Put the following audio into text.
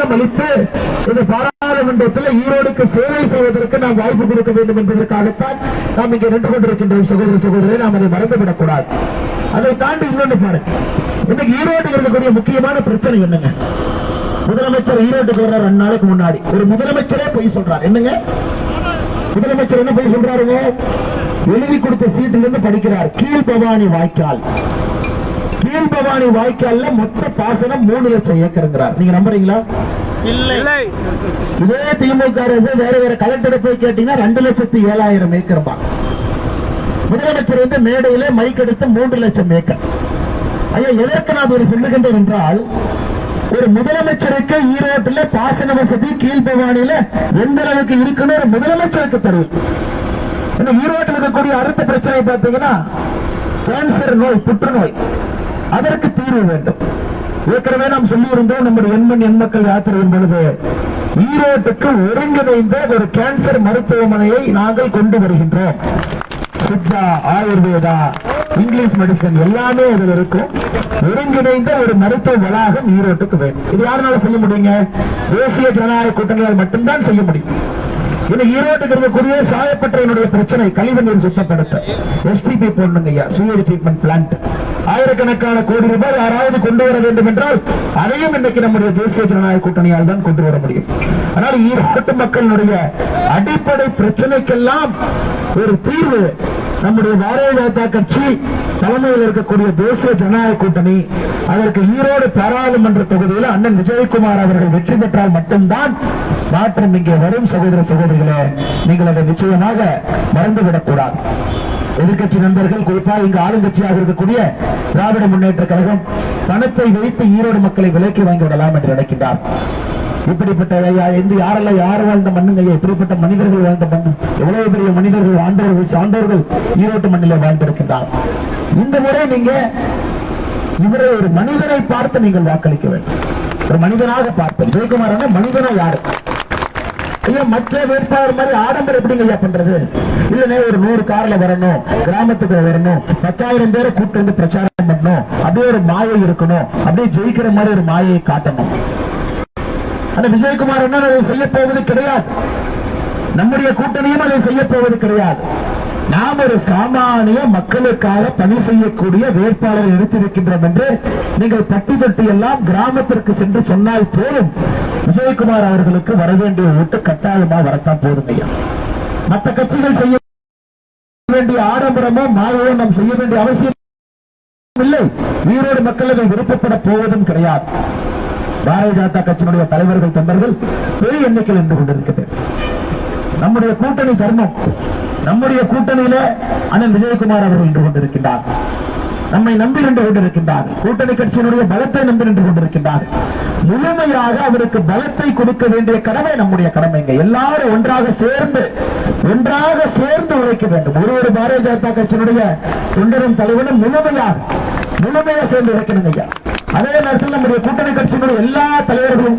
அதிகாரம் அளித்து இந்த பாராளுமன்றத்தில் ஈரோடுக்கு சேவை செய்வதற்கு நாம் வாய்ப்பு கொடுக்க வேண்டும் என்பதற்காகத்தான் நாம் இங்கே நின்று கொண்டிருக்கின்றோம் சகோதர சகோதரரை. நாம் அதை மறந்துவிடக் கூடாது அதை தாண்டி இன்னொன்று பாருங்க. இன்னைக்கு ஈரோடு இருக்கக்கூடிய முக்கியமான பிரச்சனை என்னங்க? முதலமைச்சர் ஈரோட்டுக்கு வர்ற ரெண்டு நாளைக்கு முன்னாடி. ஒரு முதலமைச்சரே போய் சொல்றாரு. என்னங்க? முதலமைச்சர் என்ன போய் சொல்றாருங்க? எழுதி கொடுத்த சீட்டில் இருந்து படிக்கிறார் கீழ்பவானி வாய்க்கால். கீழ்பவானி வாய்க்கால்ல மொத்த பாசனம் மூணு லட்சம் ஏக்கருங்கிறார். நீங்க நம்புறீங்களா? இல்லை. இதே திமுக அரசு வேற வேற கலெக்டர் போய் கேட்டீங்கன்னா ரெண்டு லட்சத்தி ஏழாயிரம் ஏக்கர் முதலமைச்சர் வந்து மேடையில மைக் எடுத்து மூன்று லட்சம் ஏக்கர். ஐயா எதற்கு நான் ஒரு சொல்லுகின்றேன் என்றால் ஒரு முதலமைச்சருக்கு ஈரோட்டில் பாசன வசதி கீழ்பவானியில எந்த அளவுக்கு இருக்குன்னு ஒரு முதலமைச்சருக்கு தெரியும். ஈரோட்டில் இருக்கக்கூடிய அடுத்த பிரச்சனை பார்த்தீங்கன்னா கேன்சர் நோய் புற்றுநோய். அதற்கு தீர்வு வேண்டும். ஏற்கனவே நாம் சொல்லியிருந்தோம் நம்முடைய எண்மண் எண்மக்கள் யாத்திரையின் பொழுது ஈரோட்டுக்கு ஒருங்கிணைந்த ஒரு கேன்சர் மருத்துவமனையை நாங்கள் கொண்டு வருகின்றோம். சித்தா ஆயுர்வேதா இங்கிலீஷ் மெடிசன் எல்லாமே அதில் இருக்கும். ஒருங்கிணைந்த ஒரு மருத்துவ வளாகம் ஈரோட்டுக்கு வேண்டும் இது யாருனால செய்ய முடியுங்க? தேசிய ஜனநாயக கூட்டணியால் மட்டும்தான் செய்ய முடியும். இது ஈரோட்டுக்கு இருக்கக்கூடிய சாயப்பட்டறையினுடைய பிரச்சனை கழிவு நீர் சுத்தப்படுத்த. எஸ்டிபி போடணுங்க ஐயா ட்ரீட்மெண்ட் பிளான்ட் ஆயிரக்கணக்கான கோடி ரூபாய் யாராவது கொண்டு வர வேண்டும் என்றால் அதையும் இன்னைக்கு நம்முடைய தேசிய ஜனநாயக கூட்டணியால் தான் கொண்டு வர முடியும். ஆனால் ஈரோட்டு மக்களுடைய அடிப்படை பிரச்சனைக்கெல்லாம் ஒரு தீர்வு நம்முடைய பாரதிய ஜனதா கட்சி தலைமையில் இருக்கக்கூடிய தேசிய ஜனநாயக கூட்டணி அதற்கு ஈரோடு பாராளுமன்ற தொகுதியில் அண்ணன் விஜயகுமார் அவர்கள் வெற்றி பெற்றால் மட்டும்தான் மாற்றம் இங்கே வரும். சகோதர சகோதரிகளே நீங்கள் அதை நிச்சயமாக மறந்துவிடக் கூடாது. எதிர்க்கட்சி நண்பர்கள் குறிப்பாக இங்கு ஆளுங்கட்சியாக இருக்கக்கூடிய திராவிட முன்னேற்ற கழகம் பணத்தை வைத்து ஈரோடு மக்களை விலைக்கு வாங்கி விடலாம் என்று நினைக்கின்றார். இப்படிப்பட்ட ஐயா, யாரெல்லாம் யார் வாழ்ந்த மண்ணுங்க ஐயா இப்படிப்பட்ட மனிதர்கள் வாழ்ந்த மண்ணு எவ்வளவு பெரிய மனிதர்கள் ஆண்டவர்கள் சான்றோர்கள் ஈரோட்டு மண்ணிலே வாழ்ந்திருக்கின்றார். இந்த முறை நீங்க இவரை ஒரு மனிதனை பார்த்து நீங்கள் வாக்களிக்க வேண்டும். ஒரு மனிதனாக பார்த்து. ஜெயக்குமார் மனிதனா யாரு? ஐயா மற்ற வேட்பாளர் மாதிரி ஆடம்பரம் எப்படிங்க ஐயா பண்றது? இல்லனே ஒரு நூறு கார்ல வரணும் கிராமத்துக்கு வரணும் பத்தாயிரம் பேரை கூட்டு வந்து பிரச்சாரம் பண்ணணும் அப்படியே ஒரு மாயை இருக்கணும் அப்படியே ஜெயிக்கிற மாதிரி ஒரு மாயை காட்டணும். அந்த விஜயகுமார் என்ன அதை செய்ய போவது கிடையாது. நம்முடைய கூட்டணியும் அதை செய்ய போவது கிடையாது. நாம் ஒரு சாமானிய மக்களுக்காக பணி செய்யக்கூடிய வேட்பாளரை எடுத்திருக்கின்றோம் என்று நீங்கள் பட்டி தொட்டி எல்லாம் கிராமத்திற்கு சென்று சொன்னால் போதும். விஜயகுமார் அவர்களுக்கு வர வேண்டிய ஓட்டு கட்டாயமா வரத்தான் போதும் ஐயா. மற்ற கட்சிகள் செய்ய வேண்டிய ஆடம்பரமோ மாயோ நாம் செய்ய வேண்டிய அவசியம் இல்லை. ஈரோடு மக்கள் அதை விருப்பப்பட போவதும் கிடையாது. பாரதிய ஜனதா கட்சியினுடைய தலைவர்கள் தொண்டர்கள் பெரிய எண்ணிக்கையில் நின்று கொண்டிருக்கிறது நம்முடைய கூட்டணி தர்மம் நம்முடைய கூட்டணியில அண்ணன் விஜயகுமார் அவர்கள் நின்று கொண்டிருக்கின்றார். நம்மை நம்பி நின்று கொண்டிருக்கின்றார். கூட்டணி கட்சியினுடைய பலத்தை நம்பி நின்று கொண்டிருக்கின்றார். முழுமையாக அவருக்கு பலத்தை கொடுக்க வேண்டிய கடமை நம்முடைய கடமைங்க எல்லாரும் ஒன்றாக சேர்ந்து ஒன்றாக சேர்ந்து உழைக்க வேண்டும். ஒரு ஒரு பாரதிய ஜனதா கட்சியினுடைய தொண்டரும் தலைவனும் முழுமையாக முழுமையாக சேர்ந்து உழைக்கணும் ஐயா. அதே நேரத்தில் நம்முடைய கூட்டணி கட்சியினுடைய எல்லா தலைவர்களும் கூட